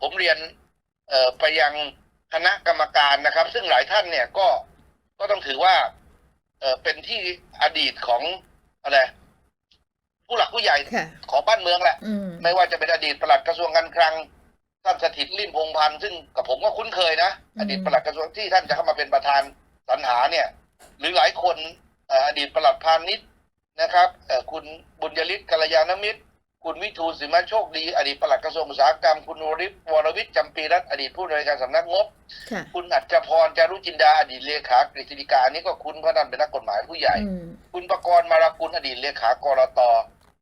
ผมเรียนเอ่อไปยังคณะกรรมการนะครับ ซึ่งหลายท่านเนี่ยก็ก็ต้องถือว่าเอ่อเป็นที่อดีตของอะไรผู้หลักผู้ใหญ่ค่ะของบ้านเมืองแหละอืมไม่ว่าจะเป็นอดีตปลัดกระทรวงการคลังท่านสถิตลิ่มพงษ์พันธ์ซึ่งกับผมก็คุ้นเคยนะอืมอดีตปลัดกระทรวงที่ท่านจะเข้ามาเป็นประธานสรรหาเนี่ย หรือหลายคนเอ่ออดีตปลัดพาณิชย์นะครับเอ่อคุณบุญยฤทธิ์กัลยาณมิตร คุณวิทูลสิมาโชคดี อดีตปลัดกระทรวงอุตสาหกรรม คุณวริศวรวิทย์จำปีรัตน์อดีตผู้อำนวยการสำนักงบ ค่ะคุณอัจฉพรจารุจินดา อดีตเลขากฤษฎีกาอันนี้ก็คุ้นเพราะนั่นเป็นนักกฎหมายผู้ใหญ่ อืมคุณประกรณ์มารากุลอดีตเลขากรต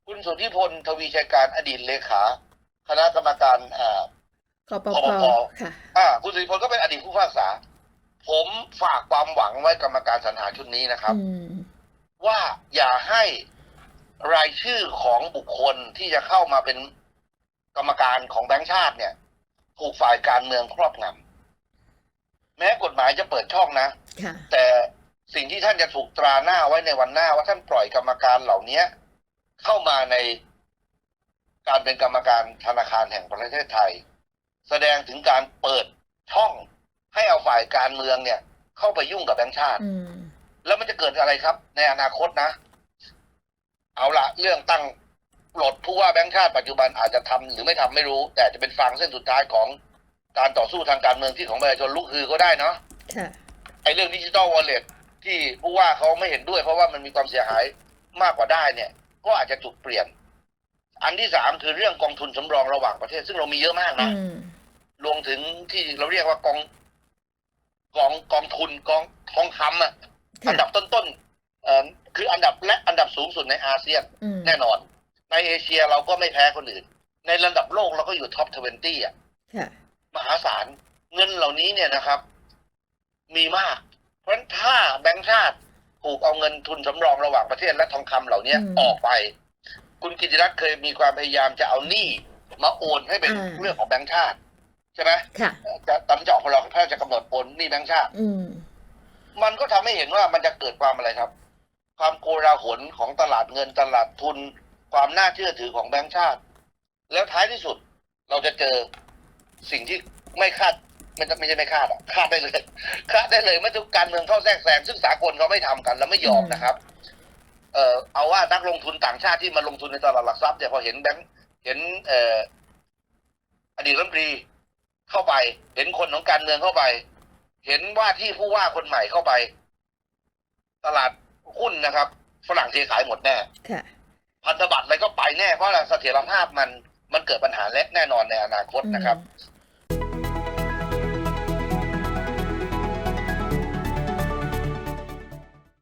คุณสุทธิพลทวีชัยการอดีตเลขา คณะกรรมการอ่า กปกปพพค่ะ อ่าคุณสุทธิพลก็เป็นอดีตผู้พิพากษา ผมฝากความหวังไว้กรรมการสรรหาชุดนี้นะครับ อืม ว่าอย่าให้ รายชื่อของบุคคลที่จะเข้ามาเป็นกรรมการของแบงค์ชาติเนี่ย ถูกฝ่ายการเมืองครอบงำแม้กฎหมายจะเปิดช่องนะค่ะแต่สิ่งที่ท่านจะถูกตราหน้าไว้ในวันหน้าว่าท่านปล่อยกรรมการเหล่านี้เข้ามาในการเป็นกรรมการธนาคารแห่งประเทศไทย แสดงถึงการเปิดช่องให้เอาฝ่ายการเมืองเนี่ย เข้าไปยุ่งกับแบงค์ชาติอืมแล้วมันจะเกิดอะไรครับ ในอนาคตนะ เอาละเรื่องตั้งปลดผู้ว่าแบงค์ชาติปัจจุบันอาจจะทำหรือไม่ทำไม่รู้ แต่จะเป็นฟางเส้นสุดท้ายของการต่อสู้ทางการเมืองที่ของประชาชนลุกฮือก็ได้เนาะค่ะไอ้เรื่องดิจิตอลวอลเล็ตที่ผู้ว่าเขาไม่เห็นด้วย เพราะว่ามันมีความเสียหายมากกว่าได้เนี่ย ก็อาจจะจุดเปลี่ยน อันที่สามคือเรื่องกองทุนสำรองระหว่างประเทศ ซึ่งเรามีเยอะมากนะอืมรวมถึงที่เราเรียกว่ากองกองกองทุนกองทองคำอะอันค่ะดับต้นๆเอ่อ คืออันดับและอันดับสูงสุดในอาเซียนอืมแน่นอน ในเอเชียเราก็ไม่แพ้คนอื่น ในระดับโลกเราก็อยู่ท็อปทเวนตี้อะค่ะมหาศาลเงินเหล่านี้เนี่ยนะครับ มีมาก เพราะฉะนั้นถ้าแบงก์ชาติถูกเอาเงินทุนสำรองระหว่างประเทศและทองคำเหล่านี้อืมออกไป คุณกิติรัตน์เคยมีความพยายามจะเอาหนี้มาโอนให้เป็นอ่าเรื่องของแบงก์ชาติใช่ไหมค่ะจะตอนจะออกพรบแพทย์จะกำหนดโอนหนี้แบงก์ชาติอืมมันก็ทำให้เห็นว่ามันจะเกิดความอะไรครับ ความโกลาหลของตลาดเงินตลาดทุน ความน่าเชื่อถือของแบงก์ชาติ แล้วท้ายที่สุดเราจะเจอสิ่งที่ไม่คาดไม่ไม่ใช่ไม่คาดอะคาดได้เลยคาดได้เลยเมื่อทุกการเมืองเข้าแทรกแซงซึ่งสากลเขาไม่ทำกัน แล้วไม่ยอมอืมนะครับ เอ่อเอาว่านักลงทุนต่างชาติที่มาลงทุนในตลาดหลักทรัพย์เนี่ยพอเห็นแบงก์เห็น เอ่ออดีตรัฐมนตรีเข้าไป เห็นคนของการเมืองเข้าไป เห็นว่าที่ผู้ว่าคนใหม่เข้าไป ตลาด หุ้นนะครับ ฝรั่งเทขายหมดแน่ค่ะ พันธบัตรอะไรก็ไปแน่เพราะอะไรเสถียรภาพมันมันเกิดปัญหาและแน่นอนในอนาคตนะครับอืม